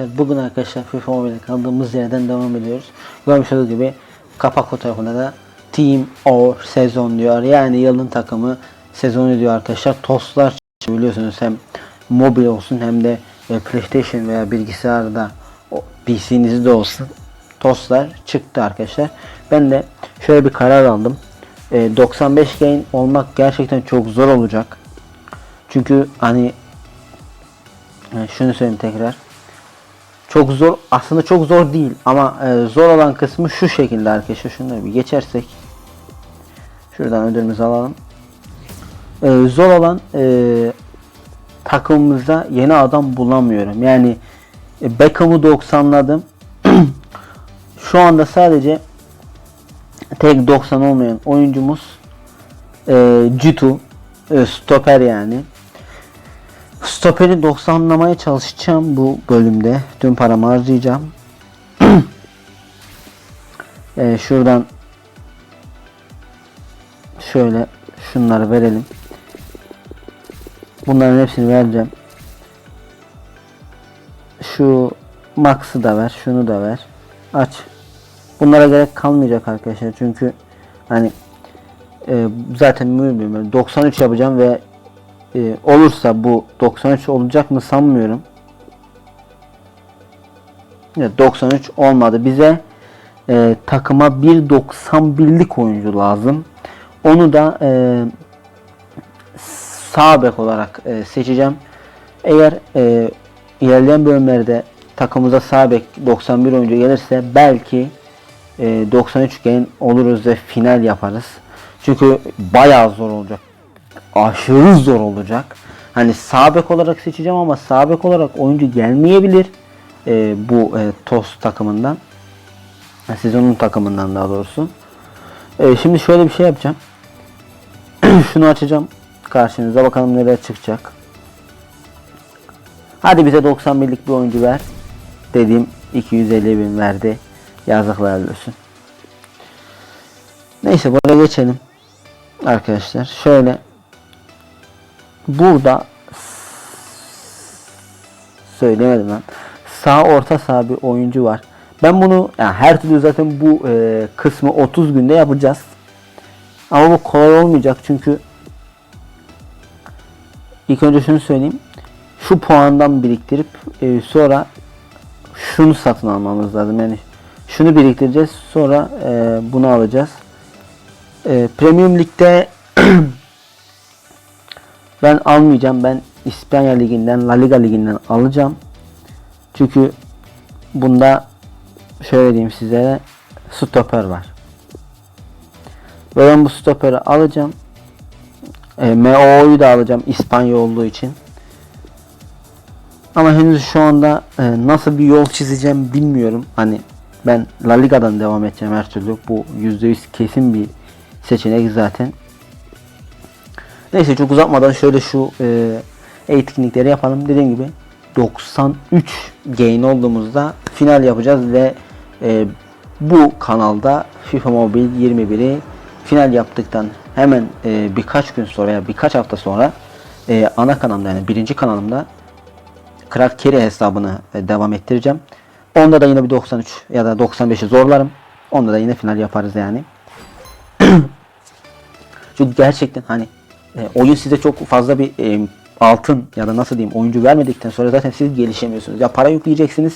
Evet, bugün arkadaşlar FIFA Mobile kaldığımız yerden devam ediyoruz. Görmüş olduğunuz gibi kapak fotoğrafında da Team or sezon diyor. Yani yılın takımı sezonu diyor arkadaşlar. Tostlar biliyorsunuz hem mobil olsun hem de e, PlayStation veya bilgisayarda PC'nizde olsun. Tostlar çıktı arkadaşlar. Ben de şöyle bir karar aldım. E, 95 gain olmak gerçekten çok zor olacak. Çünkü hani e, şunu söyleyeyim tekrar. Çok zor aslında çok zor değil ama e, zor olan kısmı şu şekilde arkadaşlar şunları bir geçersek. Şuradan ödülümüzü alalım. E, zor olan e, takımımızda yeni adam bulamıyorum. Yani e, Beckham'ı 90'ladım şu anda sadece tek 90 olmayan oyuncumuz e, Citu e, stoper yani Stoperi 90'lamaya çalışacağım bu bölümde. Tüm paramı harcayacağım. Ee, şuradan şöyle şunları verelim. Bunların hepsini vereceğim. Şu Max'ı da ver, şunu da ver. Aç. Bunlara gerek kalmayacak arkadaşlar çünkü hani e, zaten mühim 93 yapacağım ve e, olursa bu 93 olacak mı sanmıyorum. Evet, 93 olmadı. Bize e, takıma 1.91'lik oyuncu lazım. Onu da e, sağ bek olarak e, seçeceğim. Eğer e, ilerleyen bölümlerde takımıza sağ bek 91 oyuncu gelirse belki e, 93 gen oluruz ve final yaparız. Çünkü bayağı zor olacak aşırı zor olacak. Hani sağ bek olarak seçeceğim ama sağ bek olarak oyuncu gelmeyebilir. Ee, bu e, TOS takımından. Ha, Sezonun takımından daha doğrusu. Ee, şimdi şöyle bir şey yapacağım. Şunu açacağım karşınıza bakalım neler çıkacak. Hadi bize 91'lik bir oyuncu ver. Dediğim 250 bin verdi. Yazıklar olsun. Neyse buraya geçelim. Arkadaşlar şöyle burada söylemedim lan. Sağ orta sağ bir oyuncu var. Ben bunu yani her türlü zaten bu e, kısmı 30 günde yapacağız. Ama bu kolay olmayacak çünkü ilk önce şunu söyleyeyim. Şu puandan biriktirip e, sonra şunu satın almamız lazım. Yani şunu biriktireceğiz. Sonra e, bunu alacağız. E, Premium Lig'de ben almayacağım. Ben İspanya Ligi'nden, La Liga Ligi'nden alacağım. Çünkü bunda şöyle diyeyim sizlere stoper var. Ben bu stoperi alacağım. E, MO'yu da alacağım İspanya olduğu için. Ama henüz şu anda e, nasıl bir yol çizeceğim bilmiyorum. Hani ben La Liga'dan devam edeceğim her türlü. Bu %100 kesin bir seçenek zaten. Neyse çok uzatmadan şöyle şu e, etkinlikleri yapalım. Dediğim gibi 93 gain olduğumuzda final yapacağız ve e, bu kanalda FIFA Mobile 21'i final yaptıktan hemen e, birkaç gün sonra ya birkaç hafta sonra ana kanalımda yani birinci kanalımda Kral Keri hesabını devam ettireceğim. Onda da yine bir 93 ya da 95'i zorlarım. Onda da yine final yaparız yani. Çünkü gerçekten hani e, oyun size çok fazla bir e, altın ya da nasıl diyeyim oyuncu vermedikten sonra zaten siz gelişemiyorsunuz. Ya para yükleyeceksiniz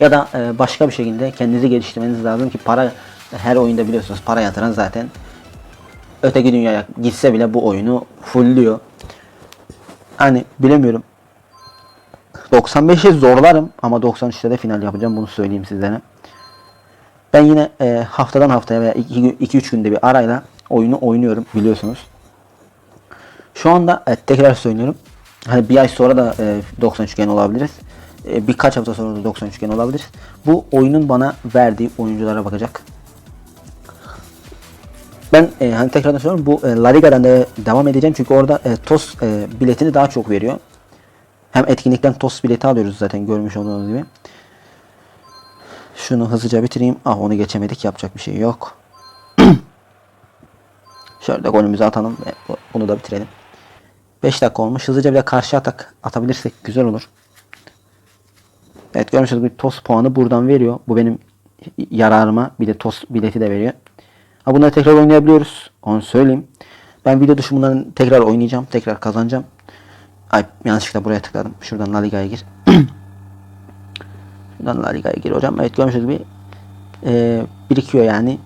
ya da e, başka bir şekilde kendinizi geliştirmeniz lazım ki para her oyunda biliyorsunuz para yatıran zaten öteki dünyaya gitse bile bu oyunu fullüyor. Hani bilemiyorum. 95'i zorlarım ama 93'te de final yapacağım bunu söyleyeyim sizlere. Ben yine e, haftadan haftaya veya 2-3 günde bir arayla oyunu oynuyorum biliyorsunuz. Şu anda e, tekrar söylüyorum. Hani bir ay sonra da e, 93 gen olabiliriz. E, birkaç hafta sonra da 93 gen olabiliriz. Bu oyunun bana verdiği oyunculara bakacak. Ben e, hani tekrardan söylüyorum bu e, La Liga'dan da devam edeceğim çünkü orada e, TOS e, biletini daha çok veriyor. Hem etkinlikten TOS bileti alıyoruz zaten görmüş olduğunuz gibi. Şunu hızlıca bitireyim. Ah onu geçemedik yapacak bir şey yok. Şöyle golümüzü atalım ve bunu da bitirelim. 5 dakika olmuş. Hızlıca bir de karşı atak atabilirsek güzel olur. Evet görmüş olduğunuz gibi TOS puanı buradan veriyor. Bu benim yararıma. Bir de TOS bileti de veriyor. Ha bunları tekrar oynayabiliyoruz. Onu söyleyeyim. Ben video dışı bunların tekrar oynayacağım. Tekrar kazanacağım. Ay yanlışlıkla buraya tıkladım. Şuradan La Liga'ya gir. Şuradan La Liga'ya gir hocam. Evet görmüş olduğunuz gibi e, birikiyor yani.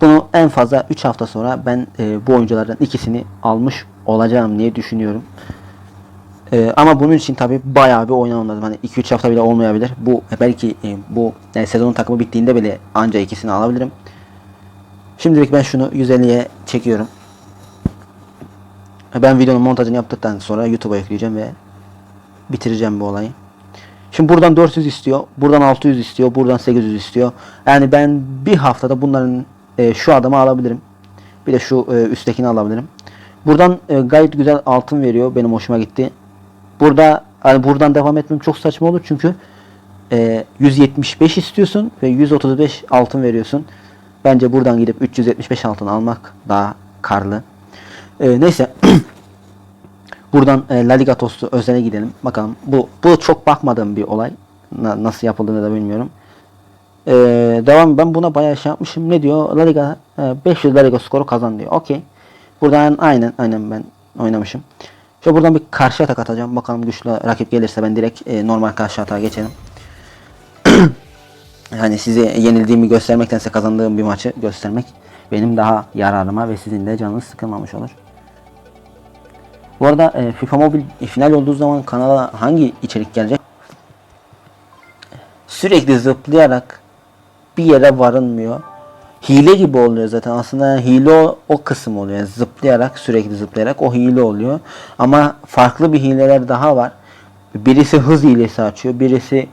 Bunu en fazla 3 hafta sonra ben e, bu oyunculardan ikisini almış olacağım diye düşünüyorum. E, ama bunun için tabi bayağı bir oynamam lazım. Hani 2-3 hafta bile olmayabilir. Bu belki e, bu yani sezonun takımı bittiğinde bile anca ikisini alabilirim. Şimdilik ben şunu 150'ye çekiyorum. Ben videonun montajını yaptıktan sonra YouTube'a yükleyeceğim ve bitireceğim bu olayı. Şimdi buradan 400 istiyor, buradan 600 istiyor, buradan 800 istiyor. Yani ben bir haftada bunların e, şu adamı alabilirim. Bir de şu e, üsttekini alabilirim. Buradan e, gayet güzel altın veriyor. Benim hoşuma gitti. Burada hani buradan devam etmem çok saçma olur çünkü e, 175 istiyorsun ve 135 altın veriyorsun. Bence buradan gidip 375 altın almak daha karlı. E, neyse. buradan e, La Liga Tostu özele gidelim. Bakalım. Bu bu çok bakmadığım bir olay. Na- nasıl yapıldığını da bilmiyorum. Ee, devam ben buna bayağı şey yapmışım. Ne diyor? La Liga e, 500 La Liga skoru kazan diyor. Okey. Buradan aynen aynen ben oynamışım. Şöyle buradan bir karşı atak atacağım. Bakalım güçlü rakip gelirse ben direkt e, normal karşı atağa geçelim. yani size yenildiğimi göstermektense kazandığım bir maçı göstermek benim daha yararıma ve sizin de canınız sıkılmamış olur. Bu arada e, FIFA Mobile final olduğu zaman kanala hangi içerik gelecek? Sürekli zıplayarak bir yere varılmıyor. Hile gibi oluyor zaten. Aslında hile o, o kısım oluyor. Yani zıplayarak sürekli zıplayarak o hile oluyor. Ama farklı bir hileler daha var. Birisi hız hilesi açıyor. Birisi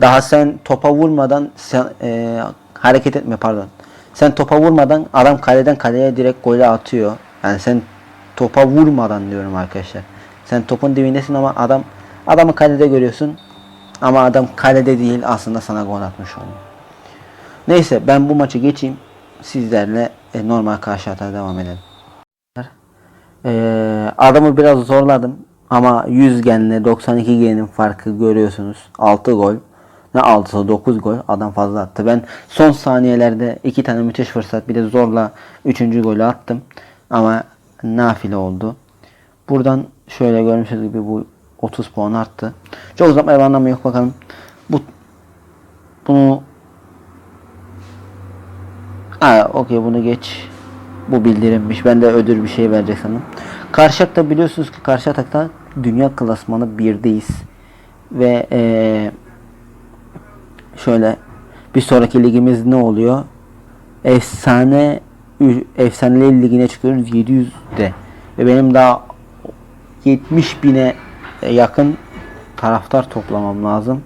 daha sen topa vurmadan sen, e, hareket etme pardon. Sen topa vurmadan adam kaleden kaleye direkt golü atıyor. Yani sen topa vurmadan diyorum arkadaşlar. Sen topun dibindesin ama adam adamı kalede görüyorsun. Ama adam kalede değil aslında sana gol atmış oluyor. Neyse ben bu maçı geçeyim. Sizlerle e, normal karşı atağa devam edelim. Ee, adamı biraz zorladım. Ama 100 genle 92 genin farkı görüyorsunuz. 6 gol. Ne 6'sı 9 gol. Adam fazla attı. Ben son saniyelerde iki tane müthiş fırsat bir de zorla 3. golü attım. Ama nafile oldu. Buradan şöyle görmüşsünüz gibi bu 30 puan arttı. Çok uzatmaya bir anlamı yok bakalım. Bu bunu Ha okey bunu geç. Bu bildirimmiş. Ben de ödül bir şey verecek sandım. Karşı atakta biliyorsunuz ki karşı atakta dünya klasmanı 1'deyiz. Ve eee şöyle bir sonraki ligimiz ne oluyor? Efsane Efsaneleri Ligi'ne çıkıyoruz 700'de. Ve benim daha 70 bine yakın taraftar toplamam lazım.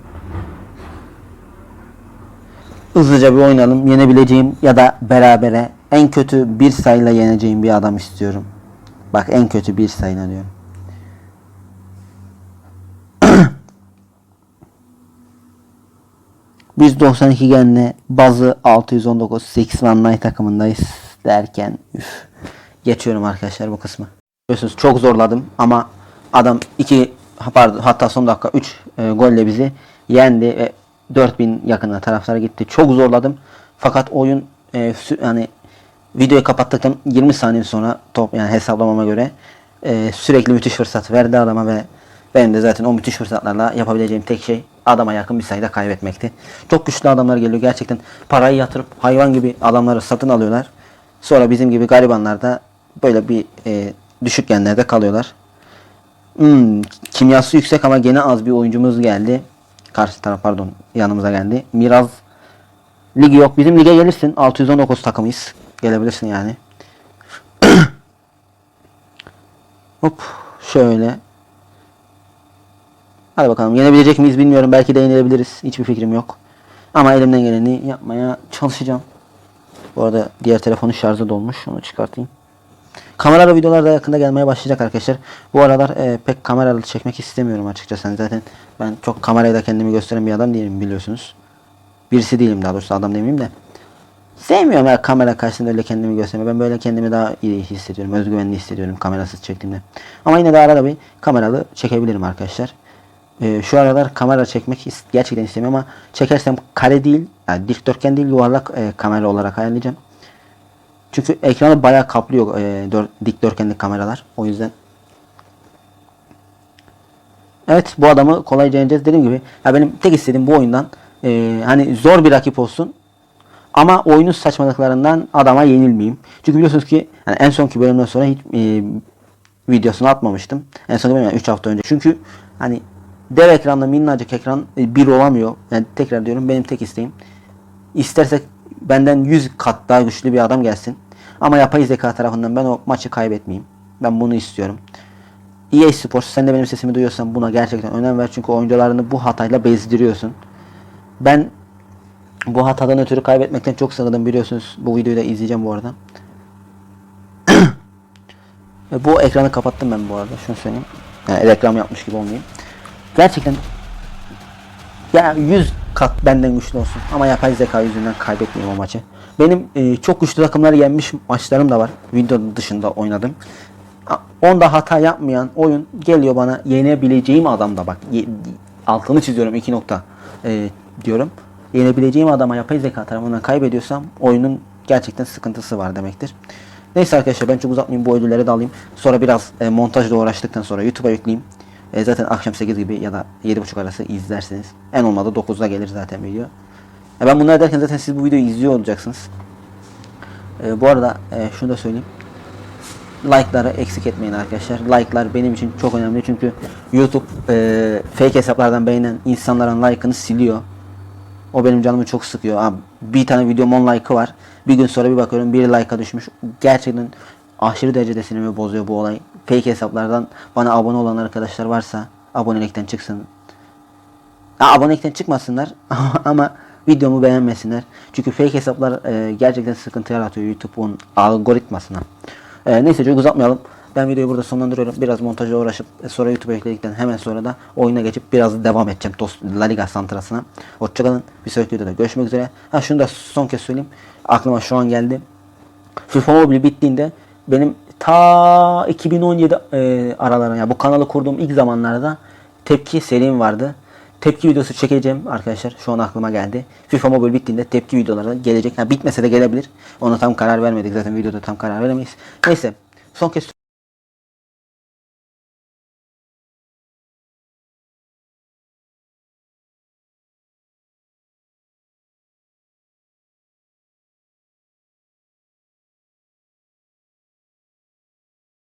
Hızlıca bir oynayalım. Yenebileceğim ya da berabere en kötü bir sayıyla yeneceğim bir adam istiyorum. Bak en kötü bir sayıyla diyorum. Biz 92 genle bazı 619 Six One Night takımındayız derken üf. Geçiyorum arkadaşlar bu kısmı. Biliyorsunuz çok zorladım ama adam 2 pardon hatta son dakika 3 e, golle bizi yendi ve 4000 yakında taraftar gitti. Çok zorladım. Fakat oyun e, yani videoyu kapattıktan 20 saniye sonra top yani hesaplamama göre e, sürekli müthiş fırsat verdi adama ve benim de zaten o müthiş fırsatlarla yapabileceğim tek şey adama yakın bir sayıda kaybetmekti. Çok güçlü adamlar geliyor gerçekten parayı yatırıp hayvan gibi adamları satın alıyorlar. Sonra bizim gibi garibanlar da böyle bir e, düşük genlerde kalıyorlar. Hmm, kimyası yüksek ama gene az bir oyuncumuz geldi. Karşı taraf pardon yanımıza geldi. Miraz ligi yok. Bizim lige gelirsin. 619 takımıyız. Gelebilirsin yani. Hop şöyle. Hadi bakalım yenebilecek miyiz bilmiyorum. Belki de yenebiliriz. Hiçbir fikrim yok. Ama elimden geleni yapmaya çalışacağım. Bu arada diğer telefonun şarjı dolmuş. Onu çıkartayım. Kameralı videolar da yakında gelmeye başlayacak arkadaşlar. Bu aralar e, pek kameralı çekmek istemiyorum açıkçası. Yani zaten ben çok kamerayla kendimi gösteren bir adam değilim biliyorsunuz. Birisi değilim daha doğrusu adam demeyeyim de. Sevmiyorum ya kamera karşısında öyle kendimi göstermeyi. Ben böyle kendimi daha iyi hissediyorum. Özgüvenli hissediyorum kamerasız çektiğimde. Ama yine de arada bir kameralı çekebilirim arkadaşlar. Ee, şu aralar kamera çekmek gerçekten istemiyorum ama çekersem kare değil, yani dikdörtgen değil yuvarlak e, kamera olarak ayarlayacağım. Çünkü ekranı bayağı kaplıyor e, dör- dikdörtgenli kameralar. O yüzden Evet bu adamı kolayca yeneceğiz. Dediğim gibi ya benim tek istediğim bu oyundan e, hani zor bir rakip olsun. Ama oyunun saçmalıklarından adama yenilmeyeyim. Çünkü biliyorsunuz ki yani en sonki bölümden sonra hiç e, videosunu atmamıştım. En son bölüm yani 3 hafta önce. Çünkü hani dev ekranda minnacık ekran e, bir olamıyor. Yani tekrar diyorum benim tek isteğim. İstersek benden 100 kat daha güçlü bir adam gelsin. Ama yapay zeka tarafından ben o maçı kaybetmeyeyim. Ben bunu istiyorum. EA Sports sen de benim sesimi duyuyorsan buna gerçekten önem ver. Çünkü oyuncularını bu hatayla bezdiriyorsun. Ben bu hatadan ötürü kaybetmekten çok sıkıldım biliyorsunuz. Bu videoyu da izleyeceğim bu arada. Ve bu ekranı kapattım ben bu arada. Şunu söyleyeyim. Yani reklam yapmış gibi olmayayım. Gerçekten ya 100 kat benden güçlü olsun. Ama yapay zeka yüzünden kaybetmeyeyim o maçı. Benim e, çok güçlü takımları yenmiş maçlarım da var. Video dışında oynadım. Onda hata yapmayan oyun geliyor bana yenebileceğim adam da bak. Altını çiziyorum iki nokta e, diyorum. Yenebileceğim adama yapay zeka tarafından kaybediyorsam oyunun gerçekten sıkıntısı var demektir. Neyse arkadaşlar ben çok uzatmayayım bu ödülleri de alayım. Sonra biraz e, montajla uğraştıktan sonra YouTube'a yükleyeyim. E, zaten akşam 8 gibi ya da 7.30 arası izlersiniz. En olmadı 9'da gelir zaten video. E, ben bunları derken zaten siz bu videoyu izliyor olacaksınız. E, bu arada e, şunu da söyleyeyim. Like'ları eksik etmeyin arkadaşlar. Like'lar benim için çok önemli çünkü YouTube e, fake hesaplardan beğenen insanların like'ını siliyor. O benim canımı çok sıkıyor. Abi, bir tane videom 10 like'ı var. Bir gün sonra bir bakıyorum bir like'a düşmüş. Gerçekten aşırı derecede sinirimi bozuyor bu olay. Fake hesaplardan bana abone olan arkadaşlar varsa abonelikten çıksın. Ha, abonelikten çıkmasınlar ama videomu beğenmesinler. Çünkü fake hesaplar e, gerçekten sıkıntı yaratıyor YouTube'un algoritmasına. E, neyse çok uzatmayalım. Ben videoyu burada sonlandırıyorum. Biraz montajla uğraşıp e, sonra YouTube'a ekledikten hemen sonra da oyuna geçip biraz devam edeceğim Dost La Liga Santrası'na. Hoşçakalın. Bir sonraki videoda görüşmek üzere. Ha şunu da son kez söyleyeyim. Aklıma şu an geldi. FIFA Mobile bittiğinde benim ta 2017 e, aralarına yani bu kanalı kurduğum ilk zamanlarda tepki serim vardı. Tepki videosu çekeceğim arkadaşlar. Şu an aklıma geldi. FIFA Mobile bittiğinde tepki videoları gelecek. Yani bitmese de gelebilir. Ona tam karar vermedik zaten videoda tam karar veremeyiz. Neyse son kez